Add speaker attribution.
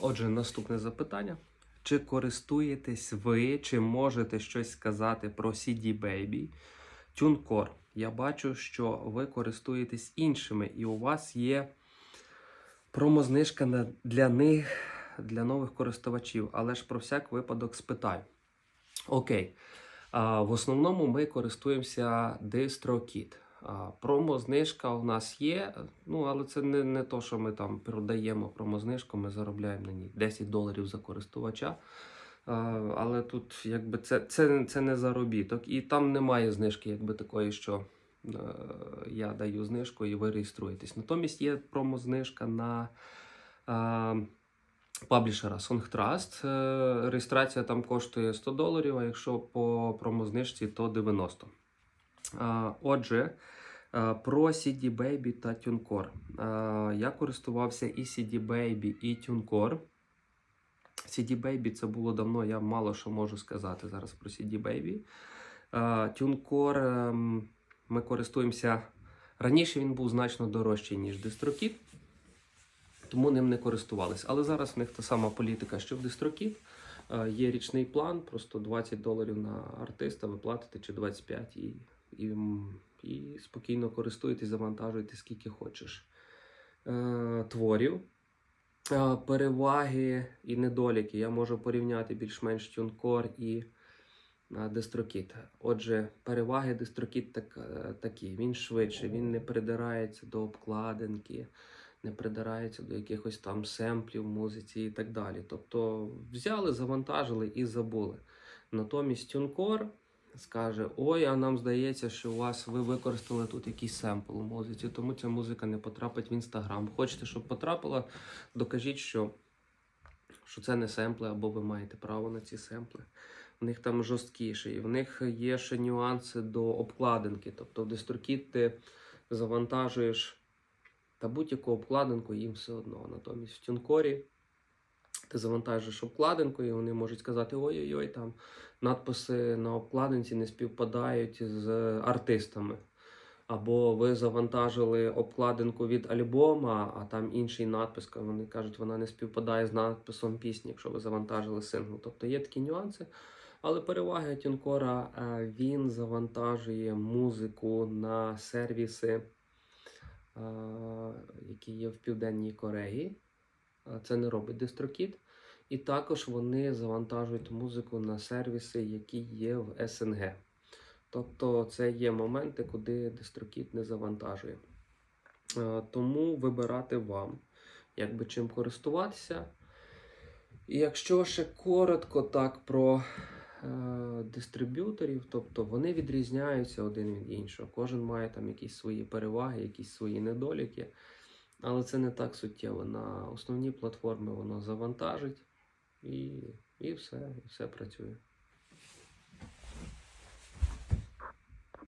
Speaker 1: Отже, наступне запитання. Чи користуєтесь ви, чи можете щось сказати про CD Baby TuneCore? Я бачу, що ви користуєтесь іншими, і у вас є промознижка для них, для нових користувачів, але ж про всяк випадок спитаю. Окей. В основному ми користуємося DistroKit. Промо-знижка у нас є, ну але це не, не то, що ми там продаємо промо-знижку, ми заробляємо на ній 10 доларів за користувача. Але тут якби це, це, це не заробіток. І там немає знижки, якби такої, що е, я даю знижку і ви реєструєтесь. Натомість є промо-знижка на. е, Паблішера Song Trust. Е, Реєстрація там коштує 100 доларів, а якщо по промознижці, то 90. Отже, про CD Baby та TuneCore. Я користувався і CD Baby, і TuneCore. CD Baby це було давно, я мало що можу сказати зараз про CD Baby. TuneCore ем, ми користуємося. Раніше він був значно дорожчий, ніж DistroKit тому ним не користувались. Але зараз в них та сама політика, що в DistroKit. Е, Є річний план, просто 20 доларів на артиста ви платите чи 25 і, і, і спокійно користуєтесь, завантажуєте скільки хочеш е, творів. Е, Переваги і недоліки я можу порівняти більш-менш TuneCore і е, DistroKit. Отже, переваги DistroKit так, е, такі: він швидше, він не придирається до обкладинки не придирається до якихось там семплів музиці і так далі. Тобто взяли, завантажили і забули. Натомість TuneCore скаже: Ой, а нам здається, що у вас ви використали тут якийсь семпл у музиці, тому ця музика не потрапить в інстаграм. Хочете, щоб потрапила, докажіть, що, що це не семпли, або ви маєте право на ці семпли. В них там жорсткіше, і в них є ще нюанси до обкладинки. Тобто в DistroKit ти завантажуєш та будь-яку обкладинку їм все одно. Натомість в тюнкорі ти завантажиш обкладинку, і вони можуть сказати: ой-ой-ой, там надписи на обкладинці не співпадають з артистами. Або ви завантажили обкладинку від альбома, а там інший надпис, вони кажуть, вона не співпадає з надписом пісні, якщо ви завантажили сингл. Тобто є такі нюанси. Але переваги Тюнкора він завантажує музику на сервіси е, які є в Південній Кореї. Це не робить DistroKit. І також вони завантажують музику на сервіси, які є в СНГ. Тобто це є моменти, куди DistroKit не завантажує. Тому вибирати вам, якби чим користуватися. І якщо ще коротко так про е, дистриб'юторів, тобто вони відрізняються один від іншого. Кожен має там якісь свої переваги, якісь свої недоліки. Але це не так суттєво. На основні платформи воно завантажить і, і все, і все працює.